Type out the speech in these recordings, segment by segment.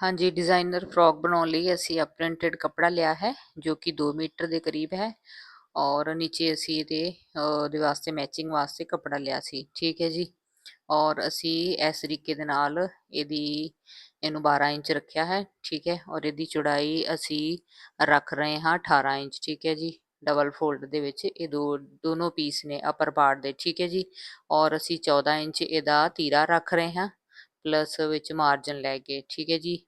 ਹਾਂਜੀ designer frock ਬਣਾਉਣ ਲਈ ਅਸੀਂ ਆ ਪ੍ਰਿੰਟਡ ਕੱਪੜਾ ਲਿਆ ਹੈ ਜੋ ਕਿ 2 ਮੀਟਰ ਦੇ ਕਰੀਬ ਹੈ ਔਰ ਨੀਚੇ ਅਸੀਂ ਇਹਦੇ ਅ, ਉਹਦੇ ਵਾਸਤੇ ਮੈਚਿੰਗ ਵਾਸਤੇ ਕੱਪੜਾ ਲਿਆ ਸੀ ਠੀਕ ਹੈ ਜੀ? ਔਰ ਅਸੀਂ ਇਸ ਤਰੀਕੇ ਦੇ ਨਾਲ ਇਹਦੀ ਇਹਨੂੰ 12 ਇੰਚ ਰੱਖਿਆ ਹੈ ਠੀਕ ਹੈ? ਔਰ ਇਹਦੀ ਚੌੜਾਈ ਅਸੀਂ ਰੱਖ ਰਹੇ ਹਾਂ 18 ਇੰਚ ਠੀਕ ਹੈ ਜੀ? ਡਬਲ ਫੋਲਡ ਦੇ ਵਿੱਚ ਇਹ ਦੋ ਦੋਨੋਂ ਪੀਸ ਨੇ ਅਪਰ ਪਾਰਟ ਦੇ ਠੀਕ ਹੈ ਜੀ? ਔਰ ਅਸੀਂ 14 ਇੰਚ ਇਹਦਾ ਤੀਰਾ ਰੱਖ ਰਹੇ ਹਾਂ ਪਲੱਸ ਵਿੱਚ ਮਾਰਜਨ ਲੈ ਕੇ ਠੀਕ ਹੈ ਜੀ?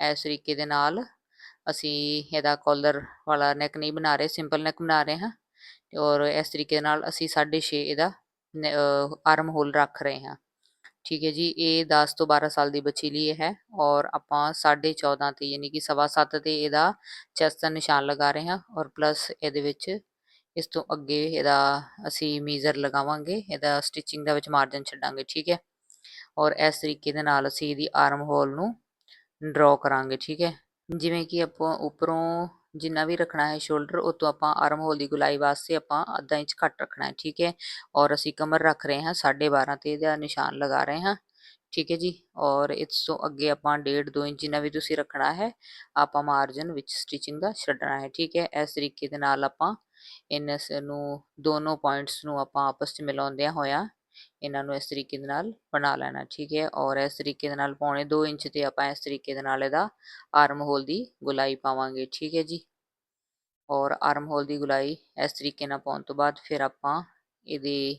ਇਸ ਤਰੀਕੇ ਦੇ ਨਾਲ ਅਸੀਂ ਇਹਦਾ ਕੋਲਰ ਵਾਲਾ ਨੈਕ ਨਹੀਂ ਬਣਾ ਰਹੇ ਸਿੰਪਲ ਨੈਕ ਬਣਾ ਰਹੇ ਹਾਂ ਔਰ ਇਸ ਤਰੀਕੇ ਨਾਲ ਅਸੀਂ 6.5 ਇਹਦਾ ਆਰਮ ਹੋਲ ਰੱਖ ਰਹੇ ਹਾਂ। ਠੀਕ ਹੈ ਜੀ, ਇਹ 10 ਤੋਂ 12 ਸਾਲ ਦੀ ਬੱਚੀ ਲਈ ਹੈ ਔਰ ਆਪਾਂ 14.5 ਤੇ ਯਾਨੀ ਕਿ ਸਵਾ 7 ਤੇ ਇਹਦਾ ਚੈਸਟ ਦਾ ਨਿਸ਼ਾਨ ਲਗਾ ਰਹੇ ਹਾਂ ਔਰ ਪਲੱਸ ਇਹਦੇ ਵਿੱਚ ਇਸ ਤੋਂ ਅੱਗੇ ਇਹਦਾ ਅਸੀਂ ਮੀਜ਼ਰ ਲਗਾਵਾਂਗੇ, ਇਹਦਾ ਸਟਿਚਿੰਗ ਦਾ ਵਿੱਚ ਮਾਰਜਨ ਛੱਡਾਂਗੇ, ਠੀਕ ਹੈ। ਔਰ ਇਸ ਤਰੀਕੇ ਦੇ ਨਾਲ ਅਸੀਂ ਇਹਦੀ ਆਰਮ ਹੋਲ ਨੂੰ ਡਰਾ ਕਰਾਂਗੇ, ਠੀਕ ਹੈ? ਜਿਵੇਂ ਕਿ ਆਪਾਂ ਉੱਪਰੋਂ ਜਿੰਨਾ ਵੀ ਰੱਖਣਾ ਹੈ ਸ਼ੋਲਡਰ ਉਹ ਤੋਂ ਆਪਾਂ ਆਰਮ ਹੋਲ ਦੀ ਗੁਲਾਈ ਵਾਸਤੇ ਆਪਾਂ ਅੱਧਾ ਇੰਚ ਘੱਟ ਰੱਖਣਾ ਹੈ, ਠੀਕ ਹੈ? ਔਰ ਅਸੀਂ ਕਮਰ ਰੱਖ ਰਹੇ ਹਾਂ 12.5 ਤੇ ਇਹਦਾ ਨਿਸ਼ਾਨ ਲਗਾ ਰਹੇ ਹਾਂ, ਠੀਕ ਹੈ ਜੀ? ਔਰ ਇਸ ਤੋਂ ਅੱਗੇ ਆਪਾਂ 1.5 2 ਇੰਚ ਜਿੰਨਾ ਵੀ ਤੁਸੀਂ ਰੱਖਣਾ ਹੈ, ਆਪਾਂ ਮਾਰਜਨ ਵਿੱਚ ਸਟਿਚਿੰਗ ਦਾ ਛੱਡਣਾ ਹੈ, ਠੀਕ ਹੈ? ਇਸ ਤਰੀਕੇ ਦੇ ਨਾਲ ਆਪਾਂ ਇਹਨਾਂ ਨੂੰ ਦੋਨੋਂ ਪੁਆਇੰਟਸ ਨੂੰ ਆਪਾਂ ਆਪਸ ਵਿੱਚ ਮਿਲਾਉਂਦਿਆਂ ਹੋਇਆ ਇਹਨਾਂ ਨੂੰ ਇਸ ਤਰੀਕੇ ਦੇ ਨਾਲ ਬਣਾ ਲੈਣਾ, ਠੀਕ ਹੈ? ਔਰ ਇਸ ਤਰੀਕੇ ਦੇ ਨਾਲ ਪੌਣੇ 2 ਇੰਚ ਤੇ ਆਪਾਂ ਇਸ ਤਰੀਕੇ ਦੇ ਨਾਲ ਇਹਦਾ ਆਰਮ ਹੋਲ ਦੀ ਗੁਲਾਈ ਪਾਵਾਂਗੇ, ਠੀਕ ਹੈ ਜੀ? ਔਰ ਆਰਮ ਹੋਲ ਦੀ ਗੁਲਾਈ ਇਸ ਤਰੀਕੇ ਨਾਲ ਪਾਉਣ ਤੋਂ ਬਾਅਦ ਫਿਰ ਆਪਾਂ ਇਹਦੇ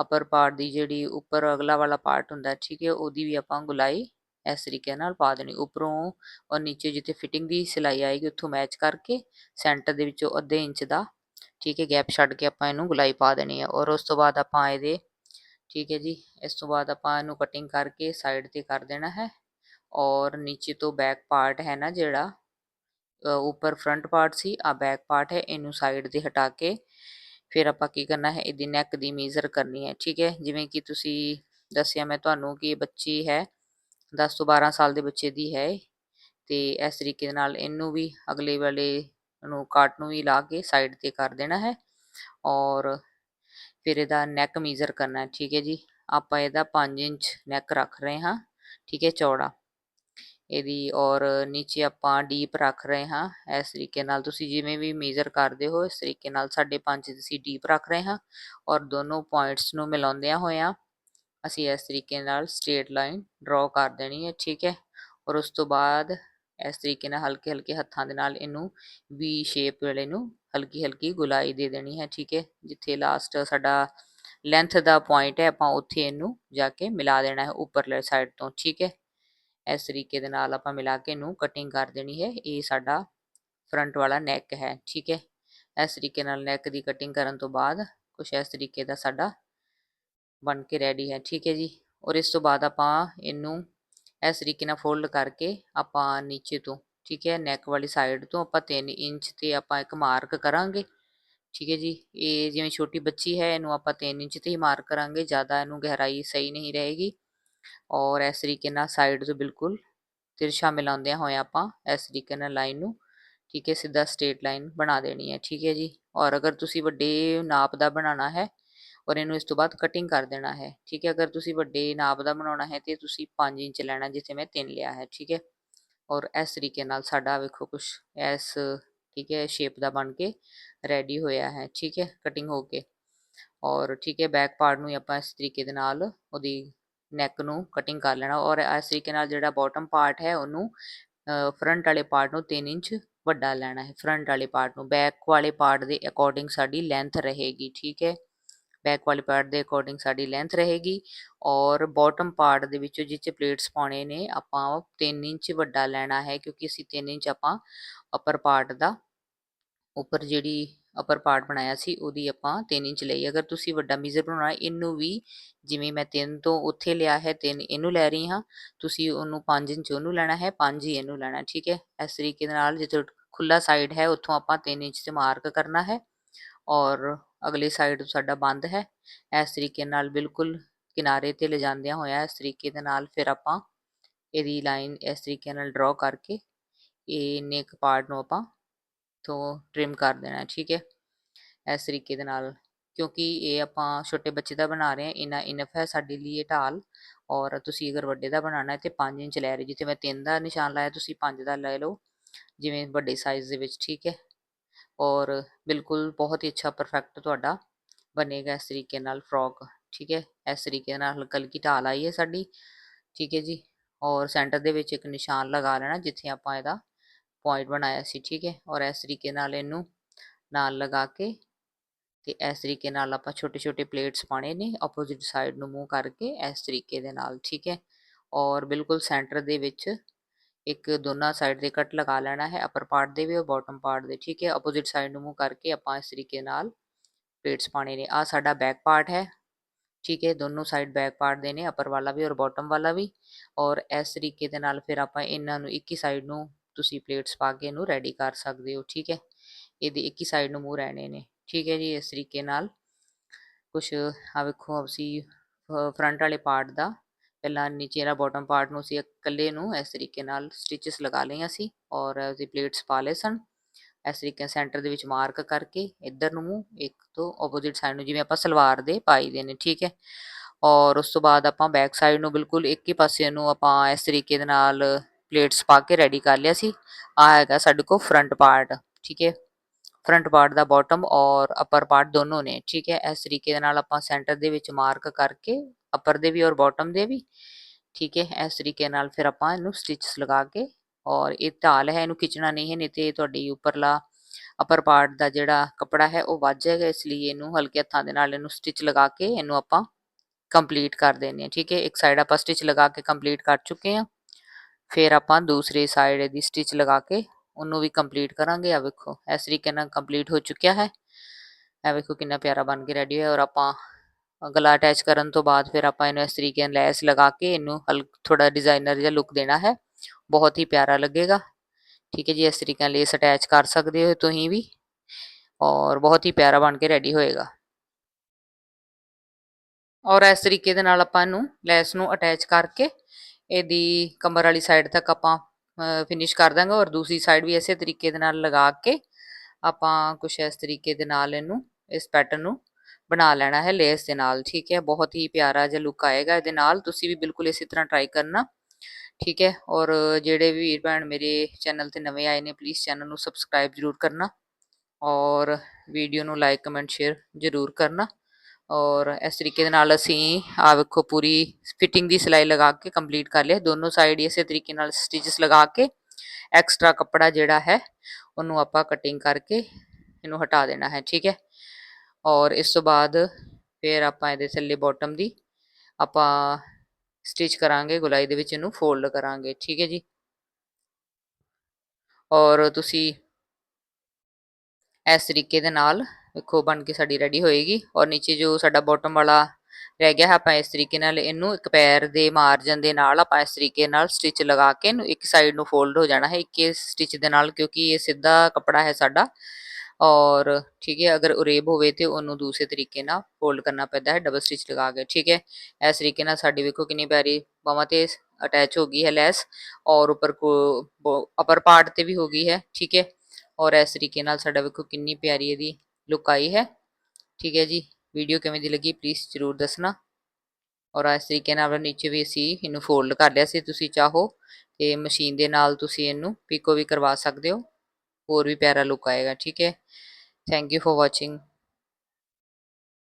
ਅਪਰ ਪਾਰਟ ਦੀ ਜਿਹੜੀ ਉੱਪਰ ਅਗਲਾ ਵਾਲਾ ਪਾਰਟ ਹੁੰਦਾ, ਠੀਕ ਹੈ? ਉਹਦੀ ਵੀ ਆਪਾਂ ਗੁਲਾਈ ਇਸ ਤਰੀਕੇ ਨਾਲ ਪਾ ਦੇਣੀ। ਉੱਪਰੋਂ ਔਰ ਨੀਚੇ ਜਿੱਥੇ ਫਿਟਿੰਗ ਦੀ ਸਿਲਾਈ ਆਏਗੀ, ਉੱਥੋਂ ਮੈਚ ਕਰਕੇ ਸੈਂਟਰ ਦੇ ਵਿੱਚੋਂ ਅੱਧੇ ਇੰਚ ਦਾ, ਠੀਕ ਹੈ? ਗੈਪ ਛੱਡ ਕੇ ਆਪਾਂ ਇਹਨੂੰ ਗੁਲਾਈ ਪਾ ਦੇਣੀ ਹੈ। ਔਰ ਉਸ ਤੋਂ ਬਾਅਦ ਆਪਾਂ ਇਹਦੇ ਠੀਕ ਹੈ ਜੀ, ਇਸ ਤੋਂ ਬਾਅਦ ਆਪਾਂ ਇਹਨੂੰ ਕਟਿੰਗ ਕਰਕੇ ਸਾਈਡ ਤੇ ਕਰ ਦੇਣਾ ਹੈ ਔਰ ਨੀਚੇ ਤੋਂ ਬੈਕ ਪਾਰਟ ਹੈ ਨਾ ਜਿਹੜਾ ਉੱਪਰ ਫਰੰਟ ਪਾਰਟ ਸੀ ਆ ਬੈਕ ਪਾਰਟ ਹੈ, ਇਹਨੂੰ ਸਾਈਡ ਤੇ ਹਟਾ ਕੇ ਫਿਰ ਆਪਾਂ ਕੀ ਕਰਨਾ ਹੈ, ਇਹਦੀ ਨੈਕ ਦੀ ਮੇਜ਼ਰ ਕਰਨੀ ਹੈ, ਠੀਕ ਹੈ, ਜਿਵੇਂ ਕਿ ਤੁਸੀਂ ਦੱਸਿਆ ਮੈਂ ਤੁਹਾਨੂੰ ਕਿ ਬੱਚੀ ਹੈ 10 ਤੋਂ 12 ਸਾਲ ਦੇ ਬੱਚੇ ਦੀ ਹੈ ਤੇ ਇਸ ਤਰੀਕੇ ਦੇ ਨਾਲ ਇਹਨੂੰ ਵੀ ਅਗਲੇ ਵਾਲੇ ਨੂੰ ਕਾਟ ਨੂੰ ਵੀ ਲਾ ਕੇ ਸਾਈਡ ਤੇ ਕਰ ਦੇਣਾ ਹੈ ਔਰ ਫਿਰ ਇਹਦਾ ਨੈਕ ਮੇਜ਼ਰ ਕਰਨਾ ਠੀਕ ਹੈ ਜੀ। ਆਪਾਂ ਇਹਦਾ 5 ਇੰਚ ਨੈਕ ਰੱਖ ਰਹੇ ਹਾਂ, ਠੀਕ ਹੈ, ਚੌੜਾ। ਇਹਦੀ ਔਰ ਨੀਚੇ ਆਪਾਂ ਡੀਪ ਰੱਖ ਰਹੇ ਹਾਂ। ਇਸ ਤਰੀਕੇ ਨਾਲ ਤੁਸੀਂ ਜਿਵੇਂ ਵੀ ਮੇਜ਼ਰ ਕਰਦੇ ਹੋ, ਇਸ ਤਰੀਕੇ ਨਾਲ 5.5 ਅਸੀਂ ਡੀਪ ਰੱਖ ਰਹੇ ਹਾਂ ਔਰ ਦੋਨੋਂ ਪੁਆਇੰਟਸ ਨੂੰ ਮਿਲਾਉਂਦਿਆਂ ਹੋਇਆਂ ਅਸੀਂ ਇਸ ਤਰੀਕੇ ਨਾਲ ਸਟ੍ਰੇਟ ਲਾਈਨ ਡਰਾ ਕਰ ਦੇਣੀ ਹੈ, ਠੀਕ ਹੈ। ਔਰ ਉਸ ਤੋਂ ਬਾਅਦ ਇਸ ਤਰੀਕੇ ਨਾਲ ਹਲਕੇ ਹਲਕੇ ਹੱਥਾਂ ਦੇ ਨਾਲ ਇਹਨੂੰ ਵੀ ਸ਼ੇਪ ਵੇਲੇ ਨੂੰ ਹਲਕੀ ਹਲਕੀ ਗੁਲਾਈ ਦੇ ਦੇਣੀ ਹੈ, ਠੀਕ ਹੈ? ਜਿੱਥੇ ਲਾਸਟ ਸਾਡਾ ਲੈਂਥ ਦਾ ਪੁਆਇੰਟ ਹੈ, ਆਪਾਂ ਉੱਥੇ ਇਹਨੂੰ ਜਾ ਕੇ ਮਿਲਾ ਦੇਣਾ ਹੈ ਉੱਪਰਲੇ ਸਾਈਡ ਤੋਂ, ਠੀਕ ਹੈ? ਇਸ ਤਰੀਕੇ ਦੇ ਨਾਲ ਆਪਾਂ ਮਿਲਾ ਕੇ ਇਹਨੂੰ ਕਟਿੰਗ ਕਰ ਦੇਣੀ ਹੈ, ਇਹ ਸਾਡਾ ਫਰੰਟ ਵਾਲਾ ਨੈਕ ਹੈ, ਠੀਕ ਹੈ? ਇਸ ਤਰੀਕੇ ਨਾਲ ਨੈਕ ਦੀ ਕਟਿੰਗ ਕਰਨ ਤੋਂ ਬਾਅਦ ਕੁਝ ਇਸ ਤਰੀਕੇ ਦਾ ਸਾਡਾ ਬਣ ਕੇ ਰੈਡੀ ਹੈ, ਠੀਕ ਹੈ ਜੀ? ਔਰ ਇਸ ਤੋਂ ਬਾਅਦ ਆਪਾਂ ਇਹਨੂੰ ਇਸ ਤਰੀਕੇ ਨਾਲ ਫੋਲਡ ਕਰਕੇ ਆਪਾਂ ਨੀਚੇ ਤੋਂ, ਠੀਕ ਹੈ ਨੈਕ ਵਾਲੀ ਸਾਈਡ ਤੋਂ ਆਪਾਂ 3 ਇੰਚ ਤੇ ਆਪਾਂ ਇੱਕ ਮਾਰਕ ਕਰਾਂਗੇ, ਠੀਕ ਹੈ ਜੀ। ਇਹ ਜਿਵੇਂ ਛੋਟੀ ਬੱਚੀ ਹੈ, ਇਹਨੂੰ ਆਪਾਂ 3 ਇੰਚ ਤੇ ਹੀ ਮਾਰਕ ਕਰਾਂਗੇ, ਜ਼ਿਆਦਾ ਇਹਨੂੰ ਗਹਿਰਾਈ ਸਹੀ ਨਹੀਂ ਰਹੇਗੀ। ਔਰ ਇਸ ਤਰੀਕੇ ਨਾਲ ਸਾਈਡ ਤੋਂ ਬਿਲਕੁਲ ਤਿਰਛਾ ਮਿਲਾਉਂਦਿਆਂ ਹੋਇਆ ਆਪਾਂ ਇਸ ਤਰੀਕੇ ਨਾਲ ਲਾਈਨ ਨੂੰ, ਠੀਕ ਹੈ, ਸਿੱਧਾ ਸਟ੍ਰੇਟ ਲਾਈਨ ਬਣਾ ਦੇਣੀ ਹੈ, ਠੀਕ ਹੈ ਜੀ। ਔਰ ਅਗਰ ਤੁਸੀਂ ਵੱਡੇ ਨਾਪ ਦਾ ਬਣਾਉਣਾ ਹੈ ਔਰ ਇਹਨੂੰ ਇਸ ਤੋਂ ਬਾਅਦ ਕਟਿੰਗ ਕਰ ਦੇਣਾ ਹੈ, ਠੀਕ ਹੈ? ਅਗਰ ਤੁਸੀਂ ਵੱਡੇ ਨਾਪ ਦਾ ਬਣਾਉਣਾ ਹੈ ਤੇ ਤੁਸੀਂ 5 ਇੰਚ ਲੈਣਾ ਜਿੱਥੇ ਮੈਂ 3 ਲਿਆ ਹੈ, ਠੀਕ ਹੈ? ਔਰ ਇਸ ਤਰੀਕੇ ਨਾਲ ਸਾਡਾ ਵੇਖੋ ਕੁਝ ਇਸ, ਠੀਕ ਹੈ ਸ਼ੇਪ ਦਾ ਬਣ ਕੇ ਰੈਡੀ ਹੋਇਆ ਹੈ, ਠੀਕ ਹੈ? ਕਟਿੰਗ ਹੋ ਕੇ। ਔਰ ਠੀਕ ਹੈ ਬੈਕ ਪਾਰਟ ਨੂੰ ਆਪਾਂ ਇਸ ਤਰੀਕੇ ਦੇ ਨਾਲ ਉਹਦੀ ਨੈਕ ਨੂੰ ਕਟਿੰਗ ਕਰ ਲੈਣਾ ਔਰ ਇਸ ਤਰੀਕੇ ਨਾਲ ਜਿਹੜਾ ਬਾਟਮ ਪਾਰਟ ਹੈ ਉਹਨੂੰ ਫਰੰਟ ਵਾਲੇ ਪਾਰਟ ਨੂੰ 3 ਇੰਚ ਵੱਡਾ ਲੈਣਾ ਹੈ ਫਰੰਟ ਵਾਲੇ ਪਾਰਟ ਨੂੰ। ਬੈਕ ਵਾਲੇ ਪਾਰਟ ਦੇ ਅਕੋਰਡਿੰਗ ਸਾਡੀ ਲੈਂਥ ਰਹੇਗੀ, ਠੀਕ ਹੈ? ਬੈਕ ਵਾਲੇ ਪਾਰਟ ਦੇ ਅਕੋਰਡਿੰਗ ਸਾਡੀ ਲੈਂਥ ਰਹੇਗੀ ਔਰ ਬਾਟਮ ਪਾਰਟ ਦੇ ਵਿੱਚੋਂ 'ਚ ਪਲੇਟਸ ਪਾਉਣੇ ਨੇ, ਆਪਾਂ 3 ਇੰਚ ਵੱਡਾ ਲੈਣਾ ਹੈ ਕਿਉਂਕਿ ਅਸੀਂ 3 ਇੰਚ ਆਪਾਂ ਅਪਰ ਪਾਰਟ ਦਾ, ਉੱਪਰ ਜਿਹੜੀ ਅਪਰ ਪਾਰਟ ਬਣਾਇਆ ਸੀ ਉਹਦੀ ਆਪਾਂ 3 ਇੰਚ ਲਈ। ਅਗਰ ਤੁਸੀਂ ਵੱਡਾ ਮੇਜ਼ਰ ਬਣਾਉਣਾ, ਇਹਨੂੰ ਵੀ ਜਿਵੇਂ ਮੈਂ 3 ਤੋਂ ਉੱਥੇ ਲਿਆ ਹੈ 3 ਇਹਨੂੰ ਲੈ ਰਹੀ ਹਾਂ, ਤੁਸੀਂ ਉਹਨੂੰ 5 ਇੰਚ ਉਹਨੂੰ ਲੈਣਾ ਹੈ 5 ਹੀ ਇਹਨੂੰ ਲੈਣਾ, ਠੀਕ ਹੈ? ਇਸ ਤਰੀਕੇ ਦੇ ਨਾਲ ਜਿੱਥੇ ਖੁੱਲਾ ਸਾਈਡ ਹੈ, ਉੱਥੋਂ ਆਪਾਂ 3 ਇੰਚ ਤੇ ਮਾਰਕ ਕਰਨਾ ਹੈ। ਔਰ ਅਗਲੀ ਸਾਈਡ ਸਾਡਾ ਬੰਦ ਹੈ। ਇਸ ਤਰੀਕੇ ਨਾਲ ਬਿਲਕੁਲ ਕਿਨਾਰੇ ਤੇ ਲਿਜਾਂਦਿਆਂ ਹੋਇਆ ਇਸ ਤਰੀਕੇ ਦੇ ਨਾਲ ਫਿਰ ਆਪਾਂ ਇਹਦੀ ਲਾਈਨ ਇਸ ਤਰੀਕੇ ਨਾਲ ਡਰਾ ਕਰਕੇ ਇਹ ਨੇਕ ਪਾਰਟ ਨੂੰ ਆਪਾਂ ਤੋਂ ਟ੍ਰਿਮ ਕਰ ਦੇਣਾ, ਠੀਕ ਹੈ? ਇਸ ਤਰੀਕੇ ਦੇ ਨਾਲ, ਕਿਉਂਕਿ ਇਹ ਆਪਾਂ ਛੋਟੇ ਬੱਚੇ ਦਾ ਬਣਾ ਰਹੇ ਹਾਂ, ਇਨਾ ਇਨਫ ਹੈ ਸਾਡੇ ਲਈ ਇਹ ਢਾਲ। ਔਰ ਤੁਸੀਂ ਅਗਰ ਵੱਡੇ ਦਾ ਬਣਾਉਣਾ ਹੈ ਤੇ 5 ਇੰਚ ਲੈ ਰਹੇ ਜਿੱਥੇ ਮੈਂ 3 ਦਾ ਨਿਸ਼ਾਨ ਲਾਇਆ, ਤੁਸੀਂ 5 ਦਾ ਲੈ ਲਓ। ਜਿਵੇਂ ਵੱਡੇ ਸਾਈਜ਼ ਦੇ ਵਿੱਚ, ਠੀਕ ਹੈ? ਔਰ ਬਿਲਕੁਲ ਬਹੁਤ ਹੀ ਅੱਛਾ ਪਰਫੈਕਟ ਤੁਹਾਡਾ ਬਣੇਗਾ ਇਸ ਤਰੀਕੇ ਨਾਲ ਫਰੋਕ ਠੀਕ ਹੈ? ਇਸ ਤਰੀਕੇ ਨਾਲ ਹਲਕੀ ਹਲਕੀ ਢਾਲ ਆਈ ਹੈ ਸਾਡੀ, ਠੀਕ ਹੈ ਜੀ? ਔਰ ਸੈਂਟਰ ਦੇ ਵਿੱਚ ਇੱਕ ਨਿਸ਼ਾਨ ਲਗਾ ਲੈਣਾ ਜਿੱਥੇ ਆਪਾਂ ਇਹਦਾ ਪੁਆਇੰਟ ਬਣਾਇਆ ਸੀ, ਠੀਕ ਹੈ? ਔਰ ਇਸ ਤਰੀਕੇ ਨਾਲ ਇਹਨੂੰ ਨਾਲ ਲਗਾ ਕੇ ਤੇ ਇਸ ਤਰੀਕੇ ਨਾਲ ਆਪਾਂ ਛੋਟੇ ਛੋਟੇ ਪਲੇਟਸ ਪਾਣੇ ਨੇ ਆਪੋਜ਼ਿਟ ਸਾਈਡ ਨੂੰ ਮੂੰਹ ਕਰਕੇ ਇਸ ਤਰੀਕੇ ਦੇ ਨਾਲ, ਠੀਕ ਹੈ? ਔਰ ਬਿਲਕੁਲ ਸੈਂਟਰ ਦੇ ਵਿੱਚ ਇੱਕ ਦੋਨਾਂ ਸਾਈਡ ਦੇ ਕੱਟ ਲਗਾ ਲੈਣਾ ਹੈ ਅਪਰ ਪਾਰਟ ਦੇ ਵੀ ਔਰ ਬਾਟਮ ਪਾਰਟ ਦੇ, ਠੀਕ ਹੈ? ਆਪੋਜ਼ਿਟ ਸਾਈਡ ਨੂੰ ਮੂਵ ਕਰਕੇ ਆਪਾਂ ਇਸ ਤਰੀਕੇ ਨਾਲ ਪਲੇਟਸ ਪਾਣੇ ਨੇ। ਆ ਸਾਡਾ ਬੈਕ ਪਾਰਟ ਹੈ, ਠੀਕ ਹੈ? ਦੋਨੋਂ ਸਾਈਡ ਬੈਕ ਪਾਰਟ ਦੇ ਨੇ ਅਪਰ ਵਾਲਾ ਵੀ ਔਰ ਬਾਟਮ ਵਾਲਾ ਵੀ। ਔਰ ਇਸ ਤਰੀਕੇ ਦੇ ਨਾਲ ਫਿਰ ਆਪਾਂ ਇਹਨਾਂ ਨੂੰ ਇੱਕ ਹੀ ਸਾਈਡ ਨੂੰ ਤੁਸੀਂ ਪਲੇਟਸ ਪਾ ਕੇ ਇਹਨੂੰ ਰੈਡੀ ਕਰ ਸਕਦੇ ਹੋ, ਠੀਕ ਹੈ? ਇਹਦੀ ਇੱਕ ਹੀ ਸਾਈਡ ਨੂੰ ਮੂੰਹ ਰਹਿਣੇ ਨੇ, ਠੀਕ ਹੈ ਜੀ? ਇਸ ਤਰੀਕੇ ਨਾਲ ਕੁਝ ਆ ਵੇਖੋ, ਅਸੀਂ ਫਰੰਟ ਵਾਲੇ ਪਾਰਟ ਦਾ ਪਹਿਲਾਂ ਨੀਚੇ ਵਾਲਾ ਬਾਟਮ ਪਾਰਟ ਨੂੰ ਅਸੀਂ ਇਕੱਲੇ ਨੂੰ ਇਸ ਤਰੀਕੇ ਨਾਲ ਸਟਿਚਸ ਲਗਾ ਲਈਆਂ ਸੀ ਔਰ ਉਹਦੀ ਪਲੇਟਸ ਪਾ ਲਏ ਸਨ। ਇਸ ਤਰੀਕੇ ਸੈਂਟਰ ਦੇ ਵਿੱਚ ਮਾਰਕ ਕਰਕੇ ਇੱਧਰ ਨੂੰ ਇੱਕ ਤੋਂ ਆਪੋਜ਼ਿਟ ਸਾਈਡ ਨੂੰ ਜਿਵੇਂ ਆਪਾਂ ਸਲਵਾਰ ਦੇ ਪਾਈ ਦੇ ਨੇ, ਠੀਕ ਹੈ। ਔਰ ਉਸ ਤੋਂ ਬਾਅਦ ਆਪਾਂ ਬੈਕ ਸਾਈਡ ਨੂੰ ਬਿਲਕੁਲ ਇੱਕ ਹੀ ਪਾਸੇ ਨੂੰ ਆਪਾਂ ਇਸ ਤਰੀਕੇ ਦੇ ਨਾਲ ਪਲੇਟਸ ਪਾ ਕੇ ਰੈਡੀ ਕਰ ਲਿਆ ਸੀ। ਆ ਹੈਗਾ ਸਾਡੇ ਕੋਲ ਫਰੰਟ ਪਾਰਟ ਠੀਕ ਹੈ। ਫਰੰਟ ਪਾਰਟ ਦਾ ਬਾਟਮ ਔਰ ਅਪਰ ਪਾਰਟ ਦੋਨੋਂ ਨੇ, ਠੀਕ ਹੈ? ਇਸ ਤਰੀਕੇ ਦੇ ਨਾਲ ਆਪਾਂ ਸੈਂਟਰ ਦੇ ਵਿੱਚ ਮਾਰਕ ਕਰਕੇ ਅਪਰ ਦੇ ਵੀ ਔਰ ਬਾਟਮ ਦੇ ਵੀ, ਠੀਕ ਹੈ? ਇਸ ਤਰੀਕੇ ਨਾਲ ਫਿਰ ਆਪਾਂ ਇਹਨੂੰ ਸਟਿਚਸ ਲਗਾ ਕੇ ਔਰ ਇਹ ਢਾਲ ਹੈ, ਇਹਨੂੰ ਖਿੱਚਣਾ ਨਹੀਂ ਹੈ, ਨਹੀਂ ਤੇ ਤੁਹਾਡੀ ਉੱਪਰਲਾ ਅਪਰ ਪਾਰਟ ਦਾ ਜਿਹੜਾ ਕਪੜਾ ਹੈ, ਉਹ ਵੱਜ ਜਾਏਗਾ, ਇਸ ਲਈ ਇਹਨੂੰ ਹਲਕੇ ਹੱਥਾਂ ਦੇ ਨਾਲ ਇਹਨੂੰ ਸਟਿਚ ਲਗਾ ਕੇ ਇਹਨੂੰ ਆਪਾਂ ਕੰਪਲੀਟ ਕਰ ਦੇਣੀ ਹੈ, ਠੀਕ ਹੈ? ਇੱਕ ਸਾਈਡ ਆਪਾਂ ਸਟਿਚ ਲਗਾ ਕੇ ਕੰਪਲੀਟ ਕਰ ਚੁੱਕੇ ਹਾਂ, ਫਿਰ ਆਪਾਂ ਦੂਸਰੀ ਸਾਈਡ ਦੀ ਸਟਿਚ ਲਗਾ ਕੇ ਉਹਨੂੰ ਵੀ ਕੰਪਲੀਟ ਕਰਾਂਗੇ। ਆ ਵੇਖੋ, ਇਸ ਤਰੀਕੇ ਨਾਲ ਕੰਪਲੀਟ ਹੋ ਚੁੱਕਿਆ ਹੈ। ਇਹ ਵੇਖੋ ਕਿੰਨਾ ਪਿਆਰਾ ਬਣ ਕੇ ਰੈਡੀ ਹੋਇਆ। ਔਰ ਆਪਾਂ ਗਲਾ ਅਟੈਚ ਕਰਨ ਤੋਂ ਬਾਅਦ ਫਿਰ ਆਪਾਂ ਇਹਨੂੰ ਇਸ ਤਰੀਕੇ ਨਾਲ ਲੈਸ ਲਗਾ ਕੇ ਇਹਨੂੰ ਹਲਕ ਥੋੜਾ ਡਿਜ਼ਾਈਨਰ ਜਿਹਾ ਲੁੱਕ ਦੇਣਾ ਹੈ। ਬਹੁਤ ਹੀ ਪਿਆਰਾ ਲੱਗੇਗਾ। ਠੀਕ ਹੈ ਜੀ, ਇਸ ਤਰੀਕੇ ਨਾਲ ਲੇਸ ਅਟੈਚ ਕਰ ਸਕਦੇ ਹੋ ਤੁਸੀਂ ਵੀ। ਔਰ ਬਹੁਤ ਹੀ ਪਿਆਰਾ ਬਣ ਕੇ ਰੈਡੀ ਹੋਏਗਾ। ਔਰ ਇਸ ਤਰੀਕੇ ਦੇ ਨਾਲ ਆਪਾਂ ਇਹਨੂੰ ਲੈਸ ਨੂੰ ਅਟੈਚ ਕਰਕੇ ਇਹਦੀ ਕਮਰ ਵਾਲੀ ਸਾਈਡ ਤੱਕ ਆਪਾਂ ਫਿਨਿਸ਼ ਕਰ ਦਾਂਗਾ ਔਰ ਦੂਸਰੀ ਸਾਈਡ ਵੀ ਇਸੇ ਤਰੀਕੇ ਦੇ ਨਾਲ ਲਗਾ ਕੇ ਆਪਾਂ ਕੁਝ ਇਸ ਤਰੀਕੇ ਦੇ ਨਾਲ ਇਹਨੂੰ, ਇਸ ਪੈਟਰਨ ਨੂੰ ਬਣਾ ਲੈਣਾ ਹੈ ਲੇਸ ਦੇ ਨਾਲ, ਠੀਕ ਹੈ? ਬਹੁਤ ਹੀ ਪਿਆਰਾ ਜਿਹਾ ਲੁੱਕ ਆਏਗਾ ਇਹਦੇ ਨਾਲ, ਤੁਸੀਂ ਵੀ ਬਿਲਕੁਲ ਇਸੇ ਤਰ੍ਹਾਂ ਟਰਾਈ ਕਰਨਾ, ਠੀਕ ਹੈ? ਔਰ ਜਿਹੜੇ ਵੀ ਵੀਰ ਭੈਣ ਮੇਰੇ ਚੈਨਲ ਤੇ ਨਵੇਂ ਆਏ ਨੇ ਪਲੀਜ਼ ਚੈਨਲ ਨੂੰ ਸਬਸਕ੍ਰਾਈਬ ਜ਼ਰੂਰ ਕਰਨਾ ਔਰ ਵੀਡੀਓ ਨੂੰ ਲਾਈਕ ਕਮੈਂਟ ਸ਼ੇਅਰ ਜ਼ਰੂਰ ਕਰਨਾ। ਔਰ ਇਸ ਤਰੀਕੇ ਦੇ ਨਾਲ ਅਸੀਂ ਆ ਵੇਖੋ ਪੂਰੀ ਫਿਟਿੰਗ ਦੀ ਸਿਲਾਈ ਲਗਾ ਕੇ ਕੰਪਲੀਟ ਕਰ ਲਿਆ। ਦੋਨੋਂ ਸਾਈਡ ਇਸੇ ਤਰੀਕੇ ਨਾਲ ਸਟਿਚਸ ਲਗਾ ਕੇ ਐਕਸਟਰਾ ਕੱਪੜਾ ਜਿਹੜਾ ਹੈ, ਉਹਨੂੰ ਆਪਾਂ ਕਟਿੰਗ ਕਰਕੇ ਇਹਨੂੰ ਹਟਾ ਦੇਣਾ ਹੈ, ਠੀਕ ਹੈ? ਔਰ ਇਸ ਤੋਂ ਬਾਅਦ ਫਿਰ ਆਪਾਂ ਇਹਦੇ ਥੱਲੇ ਬਾਟਮ ਦੀ ਆਪਾਂ ਸਟਿਚ ਕਰਾਂਗੇ, ਗੁਲਾਈ ਦੇ ਵਿੱਚ ਇਹਨੂੰ ਫੋਲਡ ਕਰਾਂਗੇ, ਠੀਕ ਹੈ ਜੀ? ਔਰ ਤੁਸੀਂ ਇਸ ਤਰੀਕੇ ਦੇ ਨਾਲ ਵੇਖੋ ਬਣ ਕੇ ਸਾਡੀ ਰੈਡੀ ਹੋਏਗੀ ਔਰ ਨੀਚੇ ਜੋ ਸਾਡਾ ਬਾਟਮ ਵਾਲਾ ਰਹਿ ਗਿਆ ਹੈ, ਆਪਾਂ ਇਸ ਤਰੀਕੇ ਨਾਲ ਇਹਨੂੰ ਇੱਕ ਪੈਰ ਦੇ ਮਾਰਜਨ ਦੇ ਨਾਲ ਆਪਾਂ ਇਸ ਤਰੀਕੇ ਨਾਲ ਸਟਿਚ ਲਗਾ ਕੇ ਇਹਨੂੰ ਇੱਕ ਸਾਈਡ ਨੂੰ ਫੋਲਡ ਹੋ ਜਾਣਾ ਹੈ, ਇੱਕ ਸਟਿਚ ਦੇ ਨਾਲ ਕਿਉਂਕਿ ਇਹ ਸਿੱਧਾ ਕਪੜਾ ਹੈ ਸਾਡਾ ਔਰ ਠੀਕ ਹੈ, ਅਗਰ ਉਰੇਬ ਹੋਵੇ ਤੇ ਉਹਨੂੰ ਦੂਸਰੇ ਤਰੀਕੇ ਨਾਲ ਫੋਲਡ ਕਰਨਾ ਪੈਂਦਾ ਹੈ ਡਬਲ ਸਟਿਚ ਲਗਾ ਕੇ, ਠੀਕ ਹੈ। ਇਸ ਤਰੀਕੇ ਨਾਲ ਸਾਡੀ ਵੇਖੋ ਕਿੰਨੀ ਪਿਆਰੀ ਬਾਹਾਂ ਤੇ ਅਟੈਚ ਹੋ ਗਈ ਹੈ ਲੈਸ ਔਰ ਉੱਪਰ ਕੋ ਅਪਰ ਪਾਰਟ ਤੇ ਵੀ ਹੋ ਗਈ ਹੈ, ਠੀਕ ਹੈ। ਔਰ ਇਸ ਤਰੀਕੇ ਨਾਲ ਸਾਡਾ ਵੇਖੋ ਕਿੰਨੀ ਪਿਆਰੀ ਇਹਦੀ ਲੁੱਕ ਆਈ ਹੈ। ਠੀਕ ਹੈ ਜੀ ਵੀਡੀਓ ਕਿਵੇਂ ਦੀ ਲੱਗੀ ਪਲੀਜ਼ ਜ਼ਰੂਰ ਦੱਸਣਾ। ਔਰ ਇਸ ਤਰੀਕੇ ਨਾਲ ਨੀਚੇ ਵੀ ਅਸੀਂ ਇਹਨੂੰ ਫੋਲਡ ਕਰ ਲਿਆ ਸੀ, ਤੁਸੀਂ ਚਾਹੋ ਤੇ ਮਸ਼ੀਨ ਦੇ ਨਾਲ ਤੁਸੀਂ ਇਹਨੂੰ ਪਿਕੋ ਵੀ ਕਰਵਾ ਸਕਦੇ ਹੋ। ਹੋਰ ਵੀ ਪਿਆਰਾ ਲੁੱਕ ਆਏਗਾ, ਠੀਕ ਹੈ। Thank you for watching